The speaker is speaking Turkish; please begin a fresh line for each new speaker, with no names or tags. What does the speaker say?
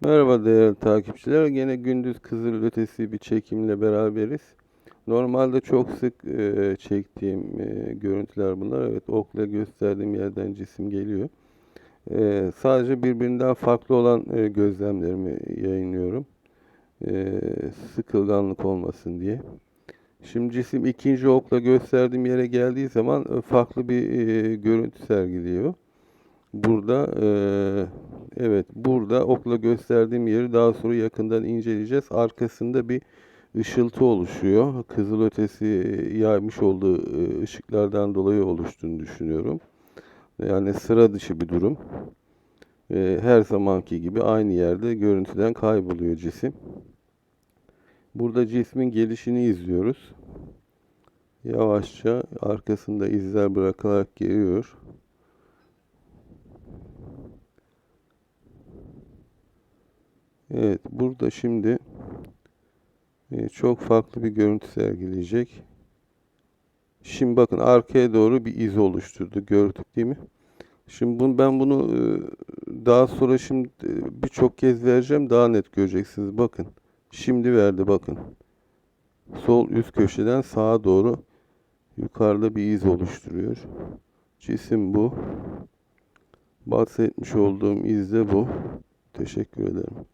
Merhaba değerli takipçiler. Gene gündüz kızıl ötesi bir çekimle beraberiz. Normalde çok sık e, çektiğim e, görüntüler bunlar. Evet okla gösterdiğim yerden cisim geliyor. E, sadece birbirinden farklı olan e, gözlemlerimi yayınlıyorum. E, sıkılganlık olmasın diye. Şimdi cisim ikinci okla gösterdiğim yere geldiği zaman e, farklı bir e, görüntü sergiliyor. Burada eee, evet burada okla gösterdiğim yeri daha sonra yakından inceleyeceğiz. Arkasında bir ışıltı oluşuyor. Kızılötesi yaymış olduğu e, ışıklardan dolayı oluştuğunu düşünüyorum. Yani sıra dışı bir durum. E, her zamanki gibi aynı yerde görüntüden kayboluyor cisim. Burada cismin gelişini izliyoruz. Yavaşça arkasında izler bırakarak geliyor. Evet, burada şimdi e, çok farklı bir görüntü sergileyecek. Şimdi bakın arkaya doğru bir iz oluşturdu. Gördük değil mi? Şimdi bunu, ben bunu e, daha sonra şimdi e, birçok kez vereceğim. Daha net göreceksiniz. Bakın. Şimdi verdi bakın. Sol üst köşeden sağa doğru yukarıda bir iz oluşturuyor. Cisim bu. Bahsetmiş olduğum iz de bu. Teşekkür ederim.